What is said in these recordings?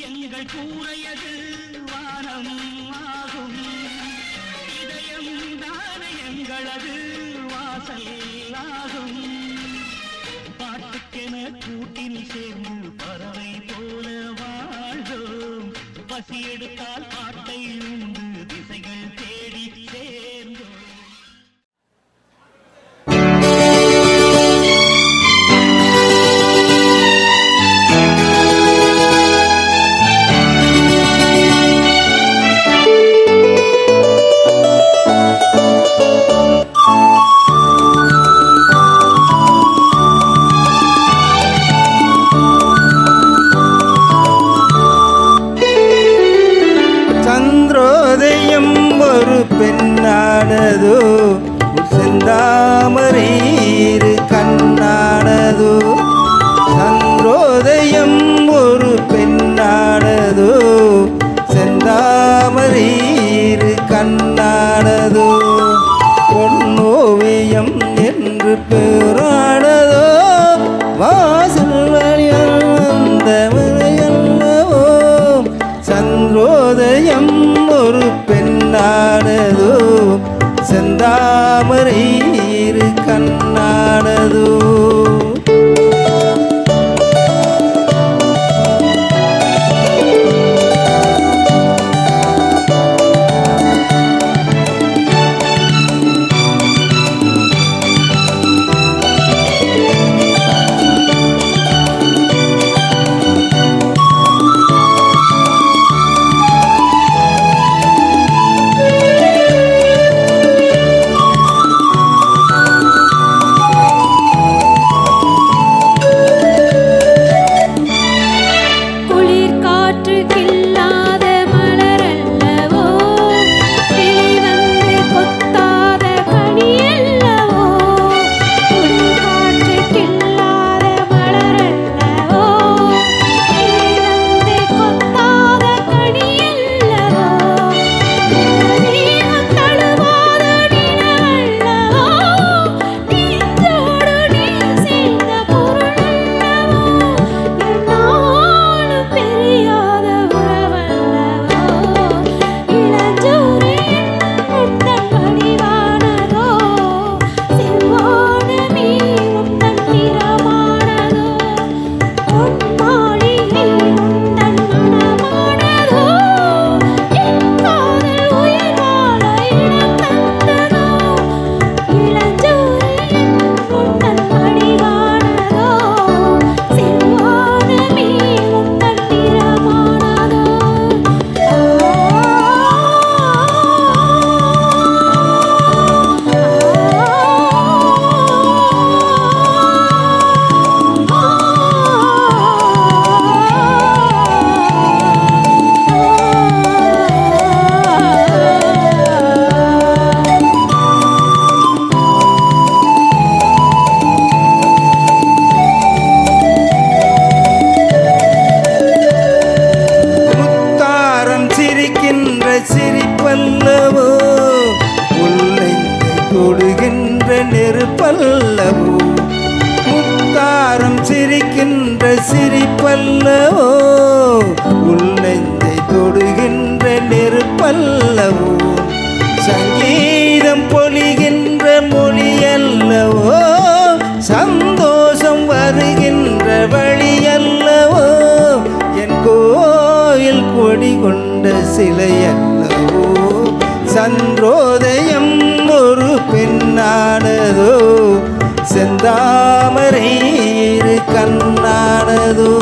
எங்கள் கூறையது வானம் ஆகும் இதயம் தான எங்களது வாசல் ஆகும் பாட்டுக்கென கூட்டில் சேர்ந்து பறவை போல வாழ்ந்தோம். பசி எடுத்தால் பாட்டை உண்டு என்று வாசல் வழியால் வந்த மலையல்லவோ சந்திரோதயம் ஒரு பெண்ணானதோ? செந்தாமரை இரு கண்ணானதோ? நெருப்பல்லவோ உள்ளெஞ்சை தொடுகின்ற நெருப்பல்லவோ? சங்கீதம் பொழிகின்ற மொழியல்லவோ? சந்தோஷம் வருகின்ற வழியல்லவோ? என் கோயில் கொடி கொண்ட சிலையல்லவோ? சந்திரோதயம் ஒரு பெண்ணானதோ? செந்தாமரை இரு கண்ணானதோ.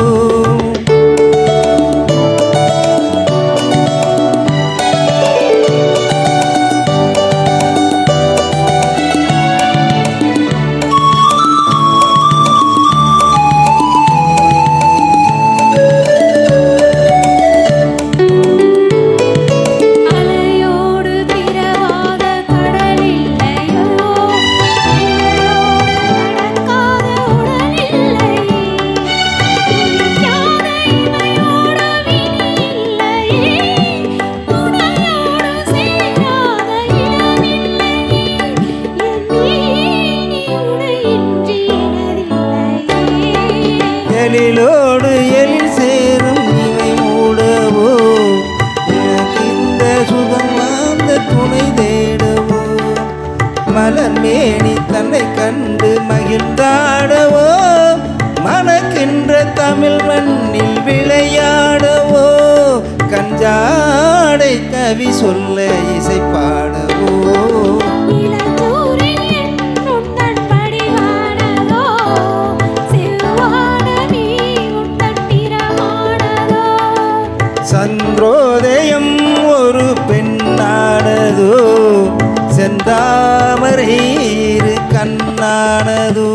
தமிழ் மண்ணில் விளையாடவோ கஞ்சாடை கவி சொல்ல இசை பாடவோ. சந்திரோதயம் ஒரு பெண்ணானதோ செந்தாமரை கண்ணானதோ.